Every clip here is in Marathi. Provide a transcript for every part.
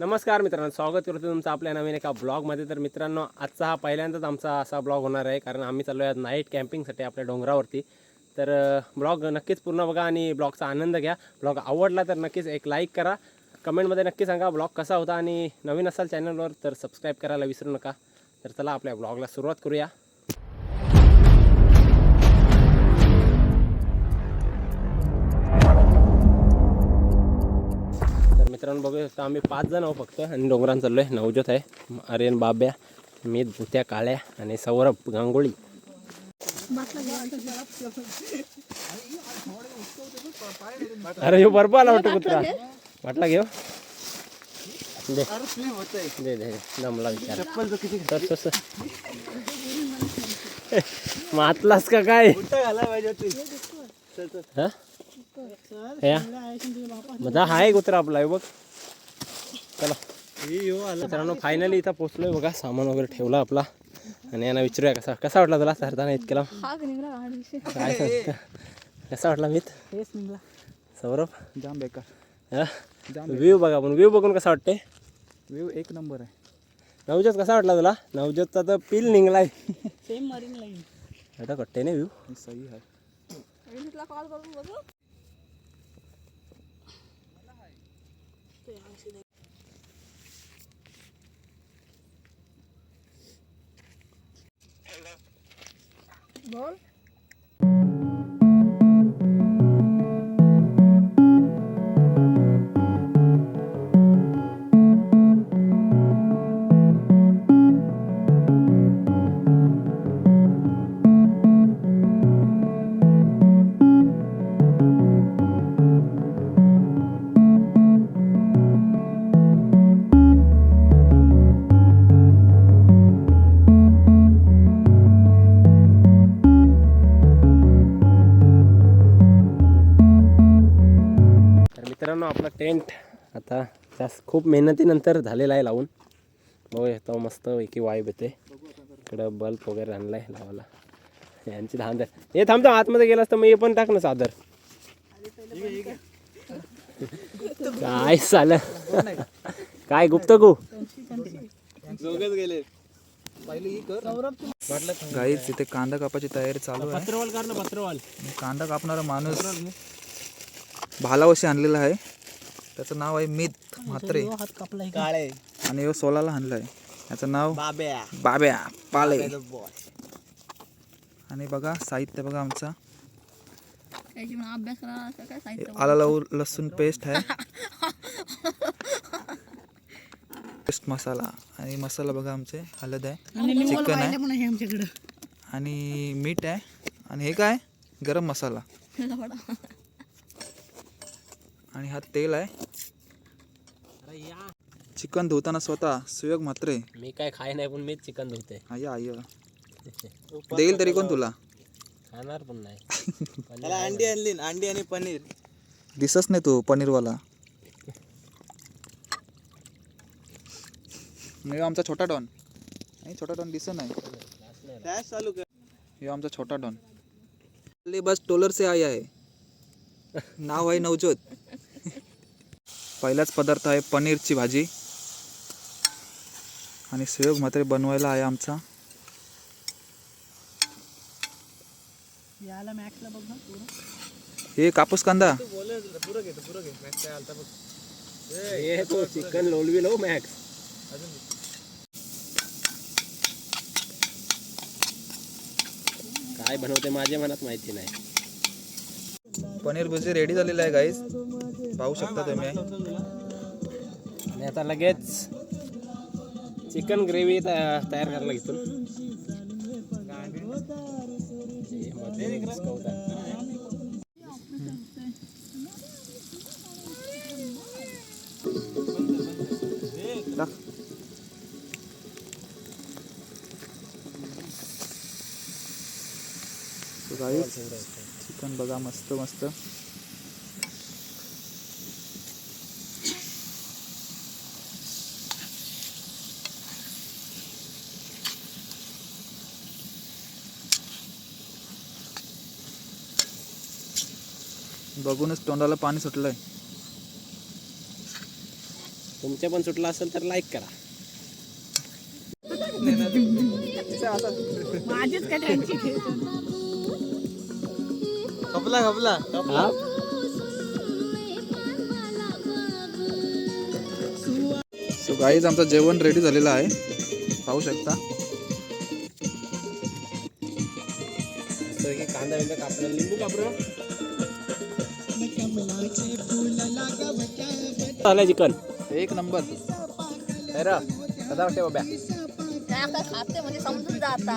नमस्कार मित्रांनो स्वागत करतो तुमचं आपल्या नवीन एका ब्लॉगमध्ये तर मित्रांनो आजचा हा पहिल्यांदाच आमचा असा ब्लॉग होणार आहे कारण आम्ही चाललो आहे नाईट कॅम्पिंगसाठी आपल्या डोंगरावरती. तर ब्लॉग नक्कीच पूर्ण बघा आणि ब्लॉगचा आनंद घ्या. ब्लॉग आवडला तर नक्कीच एक लाईक करा. कमेंटमध्ये नक्की सांगा ब्लॉग कसा होता आणि नवीन असाल चॅनलवर तर सबस्क्राईब करायला विसरू नका. तर चला आपल्या ब्लॉगला सुरुवात करूया. मित्रांनो बघू शकता आम्ही पाच जण आहोत फक्त. आणि डोंगरान चाललो आहे नवजोत आहे आर्यन बाब्या मी भुत्या काळ्या आणि सौरभ गांगोळी अरे ह्यो बरोबर आला वाटतं कुत्रा. वाटला घेऊ? दे. दे दे दमला विचार तसं. मातलास का काय? हा? या. मजा हाय कुत्रा आपला आहे बघ. चला. मित्रांनो फायनली इथं पोचलोय बघा. सामान वगैरे ठेवला आपला. आणि यांना विचारूया कसा कसा वाटला तुला? सरताना इतकेला हा काय सांगता? कसा वाटला मीत? सौरभ? जाम बेकार व्ह्यू बघा पण व्ह्यू बघून कसा वाटते व्ह्यू एक नंबर आहे. नवजोत कसा वाटला तुला? नवजोतचा तर पिल निघलाय. सेम मरीन लाईन आता कट्टे नाही व्ह्यू. हे सही आहे. कॉल मित्रांनो आपला टेंट आता जास्त खूप मेहनतीनंतर झालेला आहे लावून. बघू येतो मस्त पैकी वाईब येते इकडं बल्ब वगैरे आणलाय लावायला. यांची धांद. हे थांबतो आतमध्ये गेलास तर मग हे पण टाक ना चादर. काय चाल काय गुप्त गो गाईच इथे कांदा कापाची तयारी चालू आहे. कांदा कापणारा माणूस भालावशी आणलेला आहे. त्याचं नाव आहे मित म्हात्रे. हात कापलाय काळे. आणि ह्यो सोलाला आणलाय. याचं नाव बाब्या. बाब्या पाले. आणि बघा साहित्य बघा आमचा. आला लव लसूण पेस्ट आहे. पेस्ट मसाला. आणि मसाला बघा आमचे हळद आहे. चिकन आहे. आहे आणि मीठ आहे. आणि हे काय? गरम मसाला. आणि हा तेल आहे. चिकन धुताना स्वतः सुयोग म्हात्रे. मी काय खाय नाही पण मीच चिकन धुते. I I. देईल तरी कोण तुला? खाणार पण नाही. अंडी आणली अंडी आणि पनीर. दिसच नाही तू पनीरवाला. नाही आमचा छोटा डॉन. नाही छोटा डॉन दिसत नाही. चालू कर? हे आमचा छोटा डॉन. बस टोलर से आया आहे. नाव आहे नवजोत पहिलाच पदार्थ आहे पनीरची भाजी. आणि सुयोग मात्र बनवायला आहे आमचा. याला मॅक्सला बघ ना पूर्ण. हे कापूस कांदा. हे तो चिकन लोलवी लो मॅक्स काय बनवते माझ्या मनात माहिती नाही. पनीर भुजी रेडी झालेला आहे गाईज पाहू शकता तुम्ही आणि आता लगेच चिकन ग्रेव्ही तयार करायला घेतो टाक. So guys, चिकन बघा मस्त मस्त बघूनच तोंडाला पाणी सुटलंय. तुमचे पण सुटला असेल तर लाईक करा. माझीच काय त्यांची? खपला खपला. सो गाईज आमचं जेवण रेडी झालेलं आहे. पाहू शकता. की कांदा कापला लिंबू कापलं झालं चिकन. एक नंबर. वाटते बाब्या खाते म्हणजे समजून जाता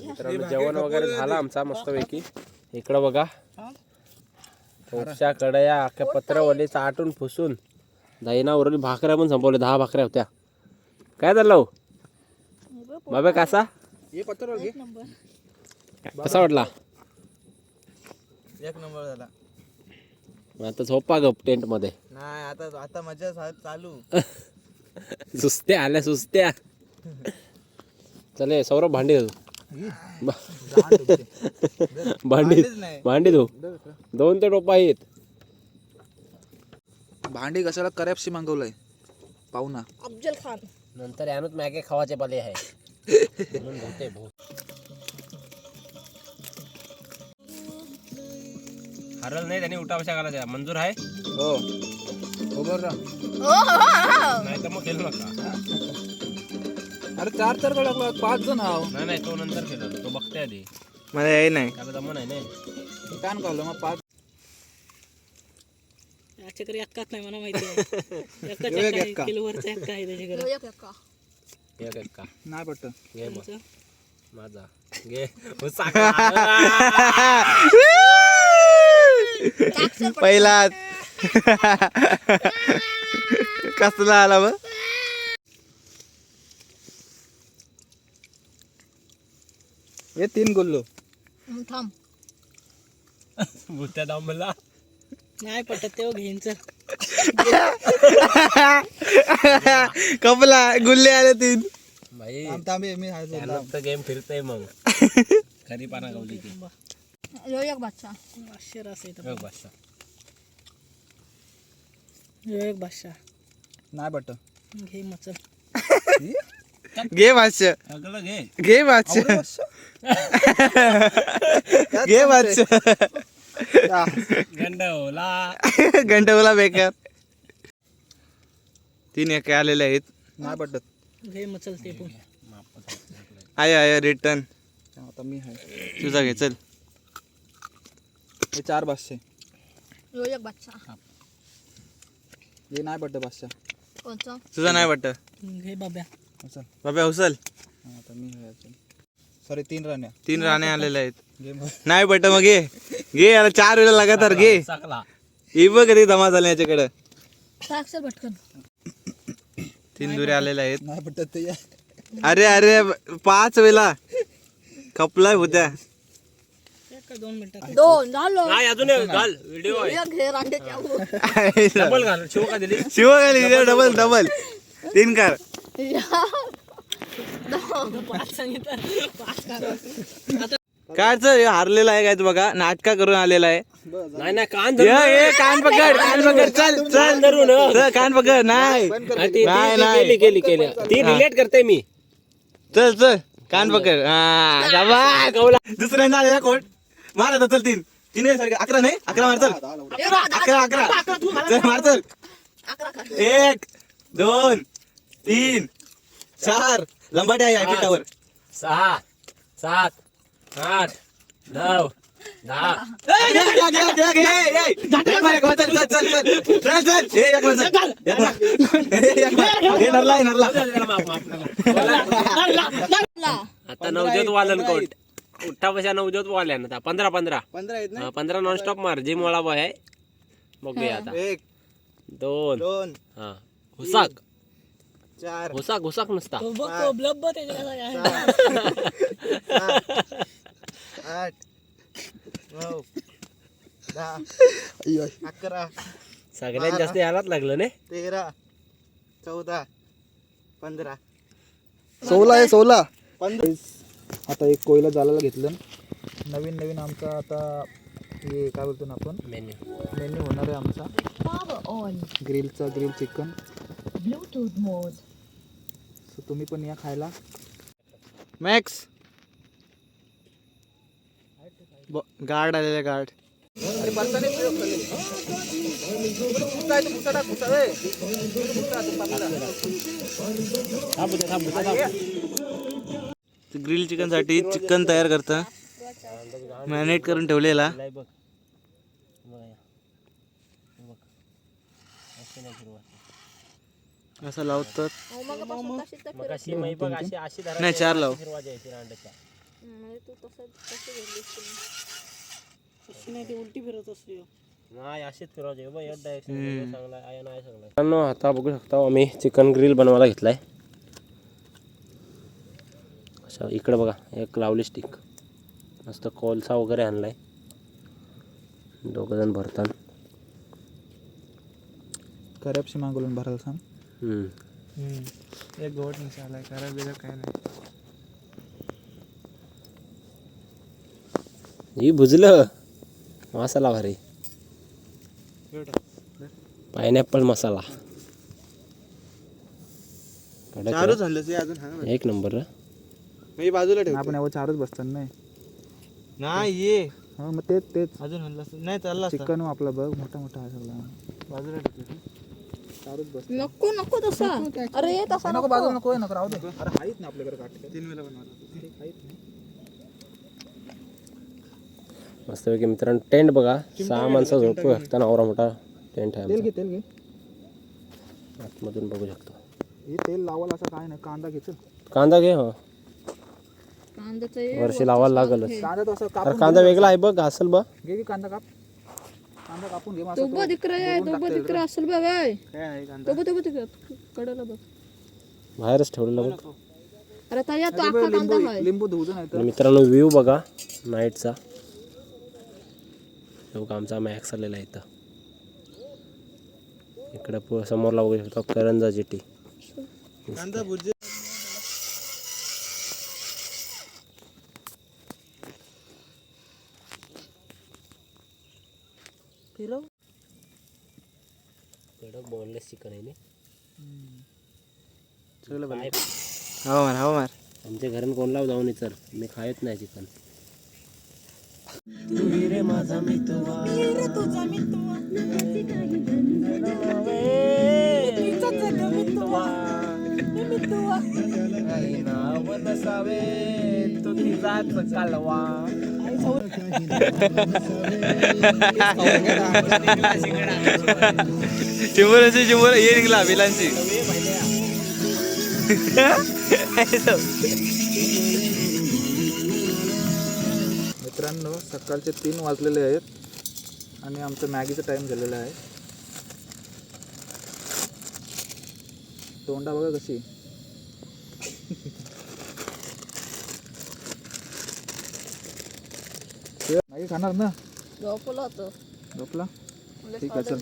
मित्रांनो जेवण वगैरे झालं आमचा मस्तपैकी. इकडं बघा. उपच्या कढया अख्ख्या पत्रावली चाटून फुसून दहीना उरली भाकऱ्या पण संपवल्या दहा भाकऱ्या होत्या. काय झालं हो? बाबा कसा? ये पत्र घे. कसा वाटला? एक नंबर झाला. मग आता झोपा गप टेंटमध्ये नाही आता आता मजा चालू. सुस्त्या आल्या सुस्त्या. चले सौरभ भांडी धु. भांडी नाही. भांडी धु. दोन ते टोपा आहेत. भांडी कशाला करॅपशी मागवलंय? पाहू ना. अफजल खान. नंतर यानच मॅगे खावाचे पाले आहे. म्हणून भाऊ हरल नाही त्यांनी उठा बशा घालायच्या मंजूर आहे? हो. हो बरं हो हो हो नाही तर मग खेळू नका. अरे चार चार लागला पाच जण आहो. नाही नाही तो नंतर खेळतो. तो बघते आधी. मला याय नाही. त्याला जमन आहे नाही कान काढलं मग पाच त्याच्याकडे एक्काच नाही मला माहिती आहे. एक्काच एक एक्का एक्का. आहे, किलोवरचा एक्का आहे त्याच्याकडे एक एका एक एक का नाही पट्ट घे मग. तुमचं? माझा. घे. हो, साखर. पहिला. कसला आला ब हे तीन गुल्लो. थांब. भुत्या दांबला नाही पटत तेव्हा घेईनच कपला गुल्ले आले तीन. भाई तांबे मी गेम फिरतय मग. खरी पाना गवली ती. यो एक बादशा पाचशे रस आहे बघ बस एक भाषा नाही पट्ट घे मचल घे भाष्य अगलं घे घे भाष्य घे भाष्य गंड ओला घंटवला बेकार तीन एके आलेले आहेत नाही पटत घे मचल ते पण आय आय रिटर्न आता मी आहे तुझा घे चल हे चार पाचशे यो एक बादशा. हे. नाही पट्ट पाचशे कोणचं? तुझा नाही वाटत? घे बाब्या. चल बाबा उचल हा, आता मी सॉरी तीन राण्या. तीन राणे आलेले आहेत. नाही पट मग घे. घे याला चार वेळा लगातार घे. ही बघ कधी जमा झाले याच्याकडं. साक्षर भटकन. तीन दुरे आलेले आहेत. नाही पटत ते. या. अरे अरे पाच वेळा खपलाय होत्या. दोन मिनिटात? दोन झालो. नाही अजून एक घाल व्हिडिओ आहे. एक घे रांडेच्या वर. डबल घाल शिव का दिली? शिवगाली डबल डबल तीन कार. या. पाच सांगितलं पाच करा कायच हारलेला आहे काय तू बघा? नाटका करून आलेला आहे. नाही नाही कान ये, ये, कान पकड कान पकड. चल चल. धरून चल, कान पकड. नाही. नाही, नाही. केली केली केली. ती रिलेट करते मी. चल चल. कान पकड. हा शाबास. दुसऱ्यांदा आलेला कोट मार आता चल तीन तीन आहे सारखे. अकरा नाही? अकरा मार चल. अकरा अकरा. चल मार चल. अकरा खा. एक दोन तीन चार. लंबाटे आहे पिठावर. सहा सात आठ नऊ दहा. आता नवजोत वालन कोट उठा पशा नवजोत वाल्यान आता. पंधरा पंधरा. पंधरा आहेत हा, पंधरा नॉनस्टॉप मार. जिम वाला बॉय आहे बघूया आता. एक दोन. दोन. हा. हुसाक. चार. हुसाक हुसाक नसता. आठ. नऊ. दहा. अकरा. सगळ्यात जास्त यालाच लागलं ने? तेरा. चौदा. पंधरा. सोला आहे सोला. आता एक कोयला जाळायला घेतलं. नवीन नवीन आमचा आता हे काय बोलतो ना आपण? मेन्यू मेन्यू होणार आहे आमचा. Power on. ग्रिलचा grill chicken Bluetooth mode. So तुम्ही पण या खायला. मॅक्स गार्ड आलेले गार्ड. ग्रिल चिकनसाठी चिकन तयार करता. मॅरिनेट करून ठेवलेला. बघ असं लावतात. अशी नाही, चार लाव. अशी नाही उलटी नाही अशीच चांगला आहे आता बघू शकता आम्ही चिकन ग्रिल बनवायला घेतलाय. अशा इकडे बघा एक लावली स्टिक मस्त कोलसा वगैरे आणलाय. दोघं जण भरतात. करपशी मागवून भरायला सांग. हम्म. एक गोट मिसालाय करा बिरा काय नाही. ही भुजलं. मसाला भारी. पायनॅपल मसाला. आहे. आणलं हा एक नंबर. रे. मी बाजूला ठेव आपण यावर चारच बसतात नाही. नाही ये. हा मग तेच तेच. अजून असतं. नाही चालला असता. चिकन आपला बघ मोठा मोठा आहे सगळा. बाजूला ठेवतो चारच बस नको नको तसा. अरे तसा नको बाजू नको नको राहू दे. अरे आहेत ना आपल्याकडे काट. तीन वेळा बनवलं मस्तपैकी मित्रांनो टेंट बघा. सहा माणसं झोपू शकता एवढा मोठा टेंट आहे तेल. घे तेल घे. आतमधून बघू शकतो. हे तेल लावायला असं काय नाही कांदा घ्यायचं कांदा घे हो. कांद्याचं वर्षी लावायला लागलच. कांदा तो असं अरे कापून कांदा वेगळा आहे बघ असेल बघ. घे की कांदा काप. कांदा कापून घे मग तो असं बघ तिकडे आहे बघ तिकडे असेल बघ आहे काय आहे कांदा? तो बघ तो बघ तिकडे कडेला बघ. बाहेरच ठेवलेलं बघ. अरे ताई तो तो अख्खा कांदा लिंबू आहे लिंबू धुवून नाही आणि मित्रांनो व्ह्यू बघा नाईटचा. हे बघा आमचा मॅक्स आलेला आहे इथं. इकडे पु- समोरला बघू शकतो करंजा जेटी. कांदा भुर्जी फिरव बोनलेस चिकन आहे सगळं काय हवा मार हवा मार. आमच्या घरात कोणला जाऊन विचार मी खायत नाही चिकन. चिंबोरांची चिंबोर ये निघला बिलांची. मित्रांनो सकाळचे तीन वाजलेले आहेत आणि आमचं मॅगीचा टाइम झालेला आहे. तोंडा बघा कशी. मॅगी खाणार ना? झोपला होतं. झोपला? ठीक आहे, चल.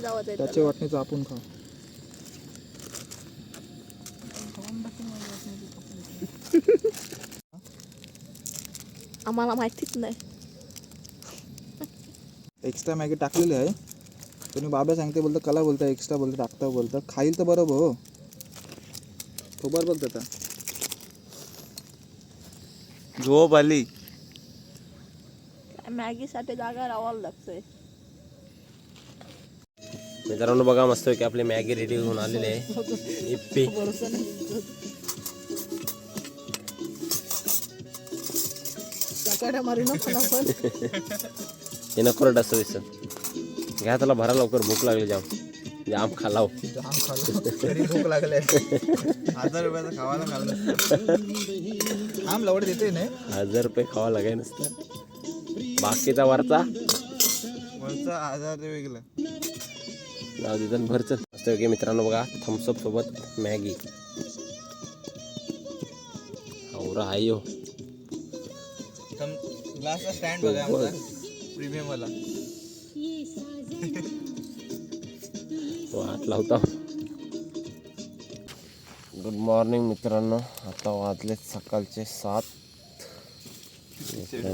जावं त्याच्या वाटणीचं आपण खाऊ. आम्हाला माहितीच नाही. एक्स्ट्रा मॅगी टाकलेली आहे. तुम्ही बाबा सांगते बोलतं कला बोलता एक्स्ट्रा बोलतं टाकता बोलतं खाईल तर बरोबर हो तो बरोबर त्याचा झोप आली. मॅगीसाठी जागा राहावं लागतंय. मित्रांनो बघा मस्त की आपली मॅगी रेडी होऊन आलेली आहे. इप्पी. हे नको डस विसर घ्या त्याला भरा लवकर भूक लागली जाम जाम खालाव जाम खाल्लं तरी भूक लागले हजार रुपयाचा खावायला खाल्लं आम लवड देते नाही हजार रुपये खावा लागाय नसतं बाकीचा वरचा? वरचा हजार ते वेगळं. जाऊ दे भरच मस्त की मित्रांनो बघा थम्सअप सोबत मॅगी. हाय हो ग्लासचा स्टँड बघा आमचा प्रीमियम वाला. वाट लावता. गुड मॉर्निंग मित्रांनो. आता वाजले सकाळचे सात.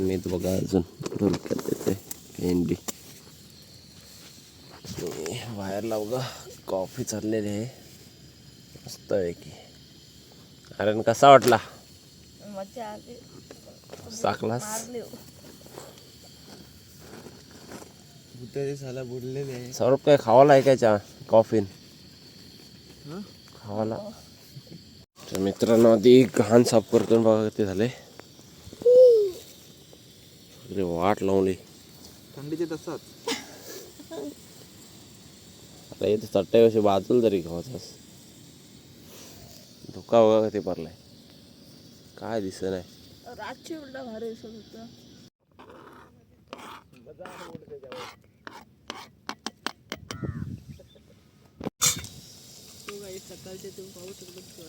मीच बघा अजून. डोलक्यात येते एन डी बाहेर लाव ग कॉफी चाललेली आहे मस्त आहे की। अरे न कसा वाटला साकलास. साला बुडलेले आहे सौरभ काय खावाला आहे काय चहा कॉफीन। खावाला तर मित्रांनो आधी घाण साफ करतो बघा किती झाले. सगळी वाट लावली थंडीचे तसाच. आता इथे चट्टे कशी बाजूला तरी घावाचास धोका बघा किती पडलाय. काय दिसत नाही. रातची उलटा भारी दिसत होतं. सकाळचे तुम्ही पाहू शकतो